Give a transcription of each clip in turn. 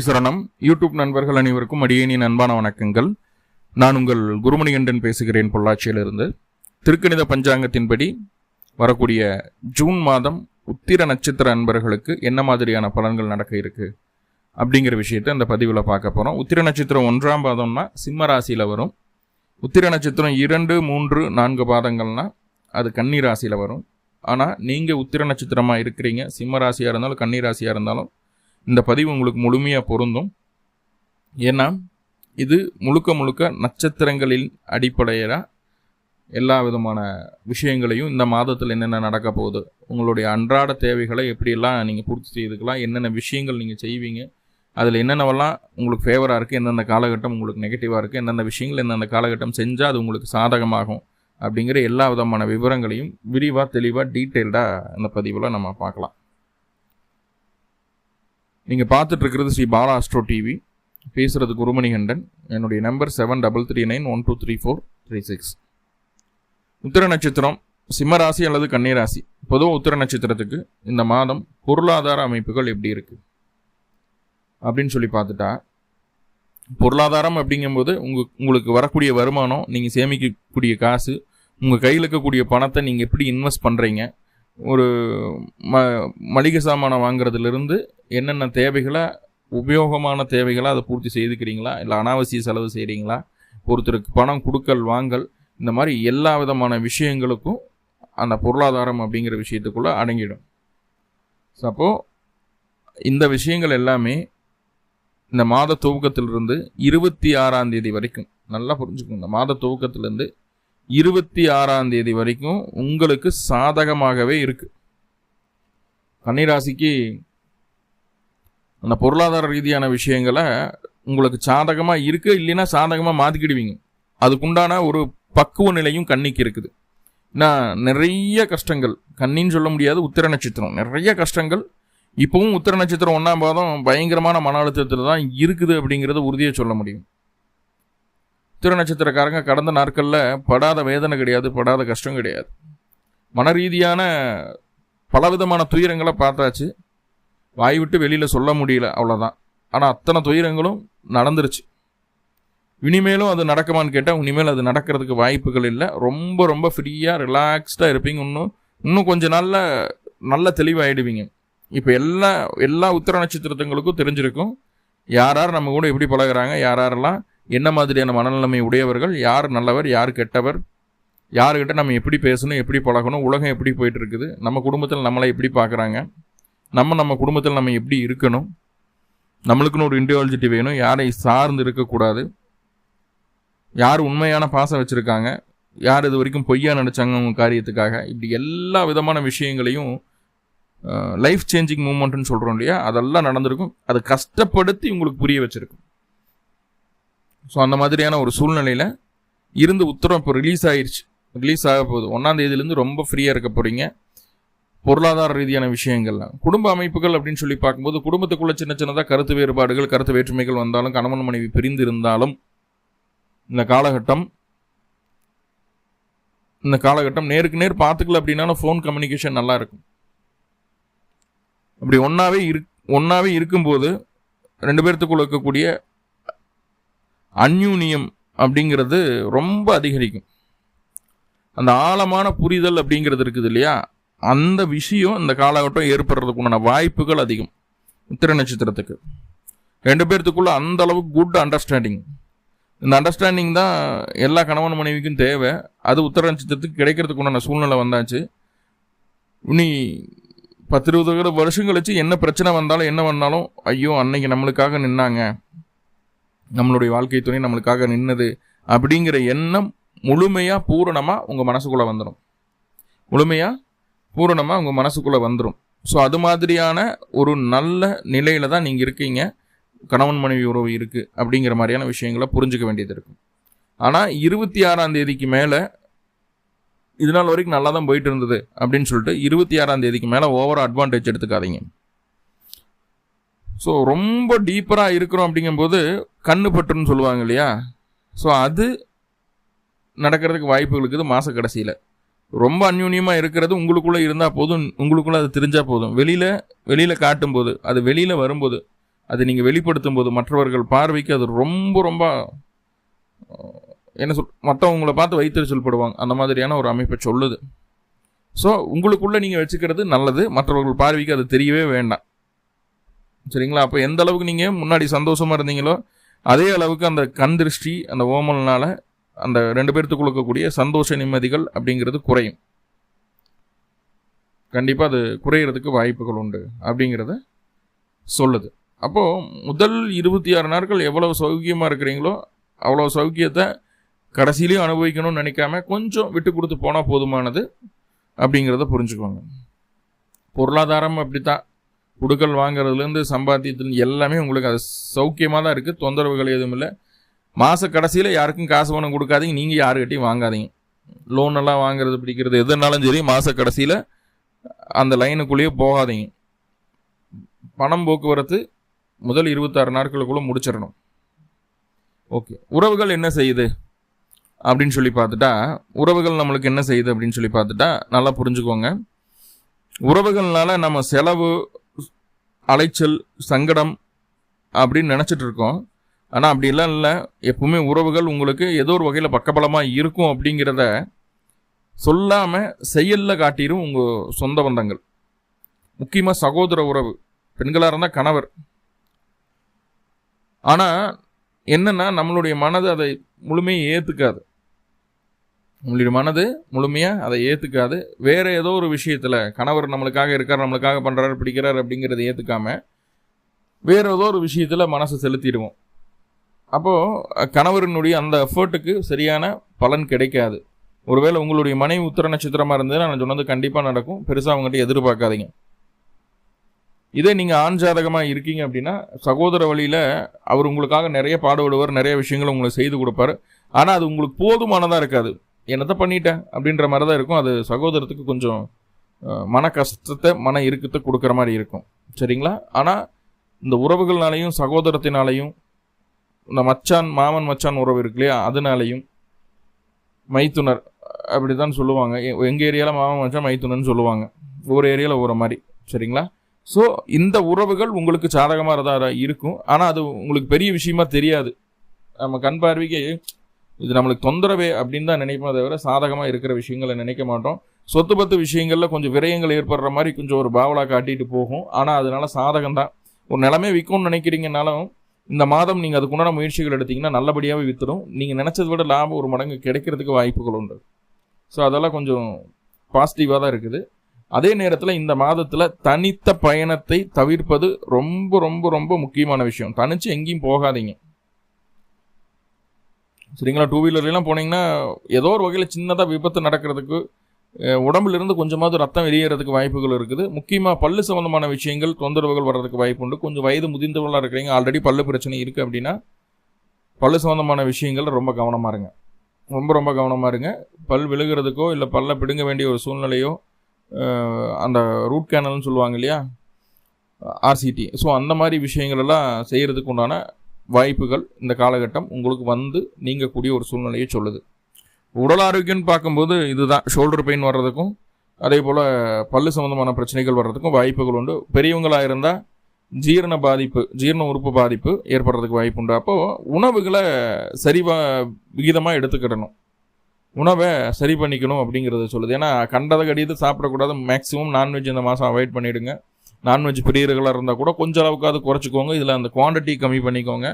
குருமணி சரணம். யூடியூப் நண்பர்கள் அனைவருக்கும் அடியேனின் அன்பான வணக்கங்கள். நான் உங்கள் குருமணிகண்டன் பேசுகிறேன் பொள்ளாச்சியிலிருந்து. திருக்கணித பஞ்சாங்கத்தின்படி வரக்கூடிய ஜூன் மாதம் உத்திர நட்சத்திர அன்பர்களுக்கு என்ன மாதிரியான பலன்கள் நடக்க இருக்கு அப்படிங்கிற விஷயத்தை இந்த பதிவில் பார்க்க போகிறோம் உத்திர நட்சத்திரம் ஒன்றாம் பாதம்னா சிம்ம ராசியில் வரும். உத்திர நட்சத்திரம் இரண்டு மூன்று நான்கு பாதங்கள்னா அது கன்னி ராசியில் வரும். ஆனால் நீங்கள் உத்திர நட்சத்திரமாக இருக்கிறீங்க. சிம்ம ராசியாக இருந்தாலும் கன்னி ராசியாக இருந்தாலும் இந்த பதிவு உங்களுக்கு முழுமையாக பொருந்தும். ஏன்னா இது முழுக்க முழுக்க நட்சத்திரங்களின் அடிப்படையில் எல்லா விதமான விஷயங்களையும் இந்த மாதத்தில் என்னென்ன நடக்க போகுது உங்களுடைய அன்றாட தேவைகளை எப்படியெல்லாம் நீங்கள் பூர்த்தி செய்துக்கலாம் என்னென்ன விஷயங்கள் நீங்கள் செய்வீங்க அதில் என்னென்னவெல்லாம் உங்களுக்கு ஃபேவராக இருக்குது எந்தெந்த காலகட்டம் உங்களுக்கு நெகட்டிவாக இருக்குது எந்தெந்த விஷயங்கள் எந்தெந்த காலகட்டம் செஞ்சால் அது உங்களுக்கு சாதகமாகும் அப்படிங்கிற எல்லா விதமான விவரங்களையும் விரிவாக தெளிவாக டீட்டெயில்டாக அந்த பதிவில் நம்ம பார்க்கலாம். நீங்கள் பார்த்துட்ருக்கிறது ஸ்ரீ பாலா அஸ்ட்ரோ டிவி பேசுகிறது குருமணிகண்டன். என்னுடைய number seven double three nine one two three four three six உத்திர நட்சத்திரம் சிம்ம ராசி அல்லது கன்னிராசி பொதுவாக உத்திர நட்சத்திரத்துக்கு இந்த மாதம் பொருளாதார அமைப்புகள் எப்படி இருக்குது அப்படின்னு சொல்லி பார்த்துட்டா பொருளாதாரம் அப்படிங்கும்போது உங்கள் உங்களுக்கு வரக்கூடிய வருமானம் நீங்கள் சேமிக்கக்கூடிய காசு உங்கள் கையில் இருக்கக்கூடிய பணத்தை நீங்கள் எப்படி இன்வெஸ்ட் பண்ணுறீங்க ஒரு ம மளிகை சாமானை வாங்குறதுலேருந்து என்னென்ன தேவைகளை உபயோகமான தேவைகளை அதை பூர்த்தி செய்துக்கிறீங்களா? இல்லை அனாவசிய செலவு செய்கிறீங்களா ஒருத்தருக்கு பணம் கொடுக்கல் வாங்கல் இந்த மாதிரி எல்லா விதமான விஷயங்களுக்கும் அந்த பொருளாதாரம் அப்படிங்கிற விஷயத்துக்குள்ளே அடங்கிடும். ஸோ அப்போது இந்த விஷயங்கள் எல்லாமே இந்த மாத துவக்கத்திலிருந்து இருபத்தி ஆறாம் தேதி வரைக்கும் நல்லா புரிஞ்சுக்கோங்க. இந்த மாத துவக்கத்திலேருந்து இருபத்தி ஆறாம் தேதி வரைக்கும் உங்களுக்கு சாதகமாகவே இருக்கு. கன்னிராசிக்கு அந்த பொருளாதார ரீதியான விஷயங்களை உங்களுக்கு சாதகமாக இருக்கு இல்லைன்னா சாதகமாக மாற்றிக்கிடுவீங்க அதுக்குண்டான ஒரு பக்குவ நிலையும் கண்ணிக்கு இருக்குது. நான் நிறைய கஷ்டங்கள் கண்ணின்னு சொல்ல முடியாது உத்திர நட்சத்திரம். நிறைய கஷ்டங்கள் இப்போவும் உத்திர நட்சத்திரம் ஒன்றாம் பாதம் பயங்கரமான மன அழுத்தத்தில் தான் இருக்குது அப்படிங்கிறத உறுதியாக சொல்ல முடியும். உத்திர நட்சத்திரக்காரங்க கடந்த நாட்களில் படாத வேதனை கிடையாது படாத கஷ்டம் கிடையாது. மன ரீதியான பலவிதமான துயரங்களை பார்த்தாச்சு. வாய் விட்டு வெளியில் சொல்ல முடியல அவ்வளோதான் ஆனால் அத்தனை துயரங்களும் நடந்துருச்சு. இனிமேலும் அது நடக்குமான்னு கேட்டால் இனிமேல் அது நடக்கிறதுக்கு வாய்ப்புகள் இல்லை. ரொம்ப ரொம்ப ஃப்ரீயாக ரிலாக்ஸ்டாக இருப்பீங்க இன்னும். இன்னும் கொஞ்ச நாளில் நல்ல தெளிவாகிடுவீங்க இப்போ எல்லா எல்லா உத்தர நட்சத்திரத்துங்களுக்கும் தெரிஞ்சிருக்கும். யார் யார் நம்ம கூட எப்படி பழகுறாங்க யார் யாரெல்லாம் என்ன மாதிரியான மனநிலைமை உடையவர்கள்? யார் நல்லவர்? யார் கெட்டவர்? யாருக்கிட்ட நம்ம எப்படி பேசணும்? எப்படி பழகணும்? உலகம் எப்படி போயிட்டு இருக்குது நம்ம குடும்பத்தில் நம்மளை எப்படி பார்க்குறாங்க? நம்ம நம்ம குடும்பத்தில் நம்ம எப்படி இருக்கணும்? நம்மளுக்குன்னு ஒரு இண்டிவிஜுவாலிட்டி வேணும். யாரை சார்ந்து இருக்கக்கூடாது? யார் உண்மையான பாசம் வச்சுருக்காங்க? யார் இது வரைக்கும் பொய்யா நினச்சாங்க அவங்க காரியத்துக்காக? இப்படி எல்லா விதமான விஷயங்களையும் லைஃப் சேஞ்சிங் மூமெண்ட்டுன்னு சொல்கிறோம் இல்லையா? அதெல்லாம் நடந்திருக்கும். அதை கஷ்டப்படுத்தி உங்களுக்கு புரிய வச்சுருக்கும். ஸோ அந்த மாதிரியான ஒரு சூழ்நிலையில் இருந்து உத்தரம் இப்போ ரிலீஸ் ஆயிடுச்சு ரிலீஸ் ஆக போகுது. ஒன்றாம் தேதியிலேருந்து ரொம்ப ஃப்ரீயாக இருக்க போகிறீங்க பொருளாதார ரீதியான விஷயங்கள்லாம் குடும்ப அமைப்புகள் அப்படின்னு சொல்லி பார்க்கும்போது குடும்பத்துக்குள்ளே சின்ன சின்னதாக கருத்து வேறுபாடுகள் கருத்து வேற்றுமைகள் வந்தாலும் கணவன் மனைவி பிரிந்து இருந்தாலும் இந்த காலகட்டம் இந்த காலகட்டம் நேருக்கு நேர் பார்த்துக்கல அப்படின்னாலும் ஃபோன் கம்யூனிகேஷன் நல்லா இருக்கும். அப்படி ஒன்றாவே இரு ஒன்றாவே இருக்கும்போது ரெண்டு பேர்த்துக்குள்ள இருக்கக்கூடிய அந்யூனியம் அப்படிங்கிறது ரொம்ப அதிகரிக்கும். அந்த ஆழமான புரிதல் அப்படிங்கிறது இருக்குது இல்லையா? அந்த விஷயம் இந்த காலகட்டம் ஏற்படுறதுக்கு உண்டான வாய்ப்புகள் அதிகம். உத்திர நட்சத்திரத்துக்கு. ரெண்டு பேர்த்துக்குள்ள அந்த அளவுக்கு குட் அண்டர்ஸ்டாண்டிங் இந்த அண்டர்ஸ்டாண்டிங் தான் எல்லா கணவன் மனைவிக்கும் தேவை. அது உத்தர நட்சத்திரத்துக்கு கிடைக்கிறதுக்கு உண்டான சூழ்நிலை வந்தாச்சு. இனி பத்து இருபது வருஷம் கழிச்சு என்ன பிரச்சனை வந்தாலும் என்ன வந்தாலும் ஐயோ அன்னைக்கு நம்மளுக்காக நின்னாங்க. நம்மளுடைய வாழ்க்கை துணை நம்மளுக்காக நின்னது அப்படிங்கிற எண்ணம் முழுமையாக பூரணமாக உங்கள் மனசுக்குள்ளே வந்துடும் முழுமையாக பூரணமாக உங்கள் மனசுக்குள்ளே வந்துடும் ஸோ அது மாதிரியான ஒரு நல்ல நிலையில் தான் நீங்கள் இருக்கீங்க. கணவன் மனைவி உறவு இருக்குது அப்படிங்கிற மாதிரியான விஷயங்களை புரிஞ்சுக்க வேண்டியது இருக்கும். ஆனால் இருபத்தி ஆறாம் தேதிக்கு மேலே இது நாள் வரைக்கும் நல்லா தான் போயிட்டு இருந்தது அப்படின்னு சொல்லிட்டு இருபத்தி ஆறாம் தேதிக்கு மேலே ஓவராக அட்வான்டேஜ் எடுத்துக்காதீங்க. ஸோ ரொம்ப டீப்பராக இருக்கிறோம் அப்படிங்கும்போது கண்ணு பட்டுன்னு சொல்லுவாங்க இல்லையா? ஸோ அது நடக்கிறதுக்கு வாய்ப்புகள் இருக்குது மாத கடைசியில். ரொம்ப அந்யூன்யமாக இருக்கிறது உங்களுக்குள்ளே இருந்தால் போதும் உங்களுக்குள்ளே அது தெரிஞ்சால் போதும். வெளியில் வெளியில் காட்டும்போது அது வெளியில் வரும்போது அது நீங்கள் வெளிப்படுத்தும் போது மற்றவர்கள் பார்வைக்கு அது ரொம்ப ரொம்ப என்ன சொல் மற்றவங்களை பார்த்து வைத்தறிச்சல் படுவாங்க. அந்த மாதிரியான ஒரு அமைப்பை சொல்லுது. ஸோ உங்களுக்குள்ளே நீங்கள் வச்சுக்கிறது நல்லது மற்றவர்கள் பார்வைக்கு அது தெரியவே வேண்டாம். சரிங்களா? அப்போ எந்த அளவுக்கு நீங்கள் முன்னாடி சந்தோஷமாக இருந்தீங்களோ அதே அளவுக்கு அந்த கண் திருஷ்டி அந்த ஓமல்னால அந்த ரெண்டு பேர்த்துக்கு கொடுக்கக்கூடிய சந்தோஷ நிம்மதிகள் அப்படிங்கிறது குறையும். கண்டிப்பாக அது குறையிறதுக்கு வாய்ப்புகள் உண்டு அப்படிங்கிறத சொல்லுது. அப்போது முதல் இருபத்தி ஆறு நாட்கள் எவ்வளோ சௌக்கியமாக இருக்கிறீங்களோ அவ்வளோ சௌக்கியத்தை கடைசியிலையும் அனுபவிக்கணும்னு நினைக்காம கொஞ்சம் விட்டு கொடுத்து போனால் போதுமானது அப்படிங்கிறத புரிஞ்சுக்கோங்க. பொருளாதாரம் அப்படித்தான். குடுக்கல் வாங்குறதுலேருந்து சம்பாத்தியத்துலேருந்து எல்லாமே உங்களுக்கு அது சௌக்கியமாக தான் இருக்குது தொந்தரவுகள் எதுவும் இல்லை. மாத கடைசியில் யாருக்கும் காசு பணம் கொடுக்காதீங்க. நீங்கள் யாருக்கிட்டையும் வாங்காதீங்க. லோன் எல்லாம் வாங்குறது பிடிக்கிறது எதுனாலும் சரி மாத கடைசியில் அந்த லைனுக்குள்ளேயே போகாதீங்க. பணம் போக்குவரத்து முதல் இருபத்தாறு நாட்களுக்குள்ளே முடிச்சிடணும். ஓகே உறவுகள் என்ன செய்யுது? அப்படின்னு சொல்லி பார்த்துட்டா உறவுகள் நம்மளுக்கு என்ன செய்யுது அப்படின்னு சொல்லி பார்த்துட்டா நல்லா புரிஞ்சுக்கோங்க. உறவுகள்னால நம்ம செலவு அலைச்சல் சங்கடம் அப்படின்னு நினச்சிட்டு இருக்கோம். ஆனால் அப்படிலாம் இல்லை. எப்பவுமே உறவுகள் உங்களுக்கு ஏதோ ஒரு வகையில் பக்கபலமாக இருக்கும் அப்படிங்கிறத சொல்லாமல் செயலில் காட்டிடும் உங்கள் சொந்த பந்தங்கள். முக்கியமாக சகோதர உறவு. பெண்களாக இருந்தால் கணவர். ஆனால் என்னென்னா நம்மளுடைய மனது அதை முழுமையை ஏற்றுக்காது உங்களுடைய மனது முழுமையாக அதை ஏற்றுக்காது வேறு ஏதோ ஒரு விஷயத்தில் கணவர் நம்மளுக்காக இருக்கார் நம்மளுக்காக பண்ணுறாரு பிடிக்கிறார் அப்படிங்கிறத ஏற்றுக்காம வேறு ஏதோ ஒரு விஷயத்தில் மனசை செலுத்திடுவோம். அப்போது கணவரினுடைய அந்த எஃபர்ட்டுக்கு சரியான பலன் கிடைக்காது. ஒருவேளை உங்களுடைய மனைவி உத்தர நட்சத்திரமாக இருந்ததுன்னா நான் சொன்னது கண்டிப்பாக நடக்கும். பெருசாக அவங்ககிட்ட எதிர்பார்க்காதீங்க. இதே நீங்கள் ஆண் ஜாதகமாக இருக்கீங்க அப்படின்னா சகோதர வழியில் அவர் உங்களுக்காக நிறைய பாடுபடுவார் நிறைய விஷயங்களை உங்களுக்கு செய்து கொடுப்பாரு. ஆனால் அது உங்களுக்கு போதுமானதாக இருக்காது. என்னத்தை பண்ணிட்டேன் அப்படின்ற மாதிரி தான் இருக்கும். அது சகோதரத்துக்கு கொஞ்சம் மன கஷ்டத்தை மன இறுக்கத்தை கொடுக்குற மாதிரி இருக்கும். சரிங்களா? ஆனால் இந்த உறவுகள்னாலையும் சகோதரத்தினாலையும் இந்த மச்சான் மாமன் மச்சான் உறவு இருக்கு இல்லையா? அதனாலையும் மைத்துனர் அப்படி தான் சொல்லுவாங்க எங்கள் ஏரியாவில் மாமன் மச்சான் மைத்துனர்னு சொல்லுவாங்க. ஒவ்வொரு ஏரியாவில் ஒவ்வொரு மாதிரி. சரிங்களா? ஸோ இந்த உறவுகள் உங்களுக்கு சாதகமாக தான் இருக்கும். ஆனால் அது உங்களுக்கு பெரிய விஷயமா தெரியாது. நம்ம கண் பார்வைக்கு இது நம்மளுக்கு தொந்தரவே அப்படின்னு தான் நினைப்போம் தவிர சாதகமாக இருக்கிற விஷயங்களை நினைக்க மாட்டோம். சொத்து பத்து விஷயங்களில் கொஞ்சம் விரயங்கள் ஏற்படுற மாதிரி கொஞ்சம் ஒரு பாவலா காட்டிட்டு போகும். ஆனால் அதனால சாதகம் தான். ஒரு நிலமே விற்கும்னு நினைக்கிறீங்கனாலும் இந்த மாதம் நீங்கள் அதுக்குண்டான முயற்சிகள் எடுத்தீங்கன்னா நல்லபடியாகவே விற்றுடும் நீங்கள் நினச்சதை விட லாபம் ஒரு மடங்கு கிடைக்கிறதுக்கு வாய்ப்புகள் உண்டு. ஸோ அதெல்லாம் கொஞ்சம் பாசிட்டிவாக தான் இருக்குது. அதே நேரத்தில் இந்த மாதத்தில் தனித்த பயணத்தை தவிர்ப்பது ரொம்ப ரொம்ப ரொம்ப முக்கியமான விஷயம். தனித்து எங்கேயும் போகாதீங்க. சரிங்களா? டூ வீலர்லாம் போனீங்கன்னா ஏதோ ஒரு வகையில் சின்னதாக விபத்து நடக்கிறதுக்கு உடம்புலேருந்து கொஞ்சமாவது ரத்தம் வெளியேறதுக்கு வாய்ப்புகள் இருக்குது. முக்கியமாக பல்லு சம்மந்தமான விஷயங்கள் தொந்தரவுகள் வர்றதுக்கு வாய்ப்பு உண்டு. கொஞ்சம் வயது முதிர்ந்தவர்களாக இருக்கிறீங்க ஆல்ரெடி பல்லு பிரச்சனை இருக்குது அப்படின்னா பல்லு சம்மந்தமான விஷயங்கள் ரொம்ப கவனமாக இருங்க. ரொம்ப ரொம்ப கவனமாக இருங்க. பல் விழுகிறதுக்கோ இல்லை பல்ல பிடுங்க வேண்டிய ஒரு சூழ்நிலையோ அந்த ரூட் கேனல்னு சொல்லுவாங்க இல்லையா? ஆர்சிடி ஸோ அந்த மாதிரி விஷயங்கள் எல்லாம் செய்கிறதுக்கு உண்டான வாய்ப்புகள் இந்த காலகட்டம் உங்களுக்கு வந்து நீங்கக்கூடிய ஒரு சூழ்நிலையை சொல்லுது. உடல் ஆரோக்கியம்னு பார்க்கும்போது இதுதான் ஷோல்டர் பெயின் வர்றதுக்கும் அதே போல் பல்லு சம்மந்தமான பிரச்சனைகள் வர்றதுக்கும் வாய்ப்புகள் உண்டு. பெரியவங்களாக இருந்தால் ஜீரண பாதிப்பு ஜீரண உறுப்பு பாதிப்பு ஏற்படுறதுக்கு வாய்ப்பு உண்டு. அப்போது உணவுகளை சரிவா விகிதமாக எடுத்துக்கிடணும். உணவை சரி பண்ணிக்கணும் அப்படிங்கிறத சொல்லுது. ஏன்னா கண்டதை கடியது சாப்பிடக்கூடாது மேக்ஸிமம் நான்வெஜ் இந்த மாதம் அவாய்ட் பண்ணிவிடுங்க நான்வெஜ் பிரியர்களாக இருந்தால் கூட கொஞ்சம் அளவுக்கு அது குறைச்சிக்கோங்க. இதில் அந்த குவாண்டிட்டி கம்மி பண்ணிக்கோங்க.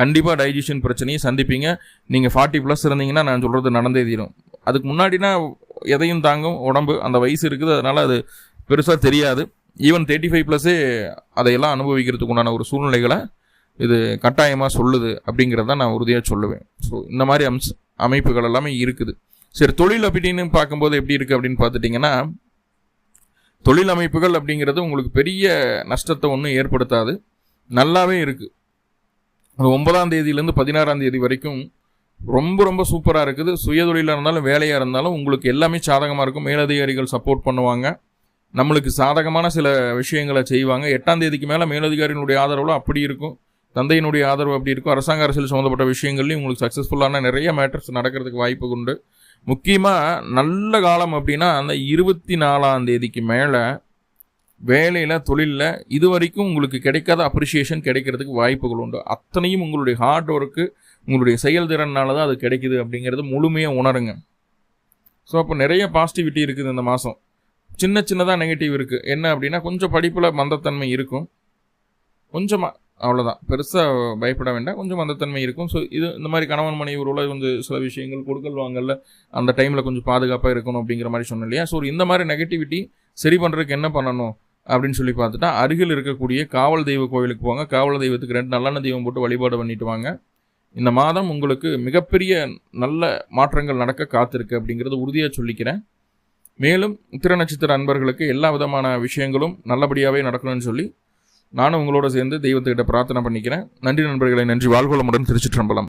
கண்டிப்பாக டைஜஷன் பிரச்சனையை சந்திப்பீங்க. நீங்கள் ஃபார்ட்டி ப்ளஸ் இருந்தீங்கன்னா நான் சொல்கிறது நடந்தே தீரும். அதுக்கு முன்னாடினா எதையும் தாங்கும் உடம்பு அந்த வயசு இருக்குது. அதனால் அது பெருசாக தெரியாது. ஈவன் தேர்ட்டி ஃபைவ் ப்ளஸ்ஸே அதையெல்லாம் அனுபவிக்கிறதுக்கு உண்டான ஒரு சூழ்நிலைகளை இது கட்டாயமாக சொல்லுது அப்படிங்கிறத நான் உறுதியாக சொல்லுவேன். ஸோ இந்த மாதிரி அம்ச அமைப்புகள் எல்லாமே இருக்குது. சரி தொழில் அப்படின்னு பார்க்கும்போது எப்படி இருக்குது அப்படின்னு பார்த்துட்டிங்கன்னா தொழில் அமைப்புகள் அப்படிங்கிறது உங்களுக்கு பெரிய நஷ்டத்தை ஒன்றும் ஏற்படுத்தாது. நல்லாவே இருக்குது அது ஒன்பதாம் தேதியிலேருந்து பதினாறாம் தேதி வரைக்கும் ரொம்ப ரொம்ப சூப்பராக இருக்குது. சுயதொழிலாக இருந்தாலும் வேலையாக இருந்தாலும் உங்களுக்கு எல்லாமே சாதகமாக இருக்கும். மேலதிகாரிகள் சப்போர்ட் பண்ணுவாங்க. நம்மளுக்கு சாதகமான சில விஷயங்களை செய்வாங்க. எட்டாம் தேதிக்கு மேலே மேலதிகாரியினுடைய ஆதரவில் அப்படி இருக்கும். தந்தையினுடைய ஆதரவு அப்படி இருக்கும். அரசாங்க அரசியல் சம்மந்தப்பட்ட விஷயங்கள்லையும் உங்களுக்கு சக்ஸஸ்ஃபுல்லான நிறைய மேட்டர்ஸ் நடக்கிறதுக்கு வாய்ப்பு உண்டு. முக்கியமாக நல்ல காலம் அப்படின்னா அந்த இருபத்தி நாலாம் தேதிக்கு மேலே வேலையில் தொழிலில் இது வரைக்கும் உங்களுக்கு கிடைக்காத அப்ரிஷியேஷன் கிடைக்கிறதுக்கு வாய்ப்புகள் உண்டு. அத்தனையும் உங்களுடைய ஹார்ட் ஒர்க்கு உங்களுடைய செயல்திறனால தான் அது கிடைக்குது அப்படிங்கிறது முழுமையாக உணருங்க. ஸோ அப்போ நிறைய பாசிட்டிவிட்டி இருக்குது இந்த மாதம் சின்ன சின்னதாக நெகட்டிவ் இருக்குது என்ன அப்படின்னா கொஞ்சம் படிப்பில் மந்தத்தன்மை இருக்கும். கொஞ்சமாக அவ்வளோதான் பெருசாக பயப்பட வேண்டாம். கொஞ்சம் மந்தத்தன்மை இருக்கும். ஸோ இது இந்த மாதிரி கணவன் மனைவி உறவுல கொஞ்சம் சில விஷயங்கள் கொடுக்கல் வாங்கல அந்த டைமில் கொஞ்சம் பாதுகாப்பாக இருக்கணும் அப்படிங்கிற மாதிரி சொன்னேன் இல்லையா? ஸோ இந்த மாதிரி நெகட்டிவிட்டி சரி பண்ணுறதுக்கு என்ன பண்ணணும் அப்படின்னு சொல்லி பார்த்துட்டா அருகில் இருக்கக்கூடிய காவல் தெய்வ கோவிலுக்கு போங்க. காவல் தெய்வத்துக்கு ரெண்டு நல்லெண்ணெய் தெய்வம் போட்டு வழிபாடு பண்ணிட்டு வாங்க. இந்த மாதம் உங்களுக்கு மிகப்பெரிய நல்ல மாற்றங்கள் நடக்க காத்திருக்கு அப்படிங்கிறது உறுதியாக சொல்லிக்கிறேன். மேலும் உத்திர நட்சத்திர அன்பர்களுக்கு எல்லா விதமான விஷயங்களும் நல்லபடியாகவே நடக்கணும்னு சொல்லி நானும் உங்களோட சேர்ந்து தெய்வத்துக்கிட்ட பிரார்த்தனை பண்ணிக்கிறேன். நன்றி நண்பர்களை நன்றி. வாழ்வளமுடன் திருச்சிற்றம்பலம்.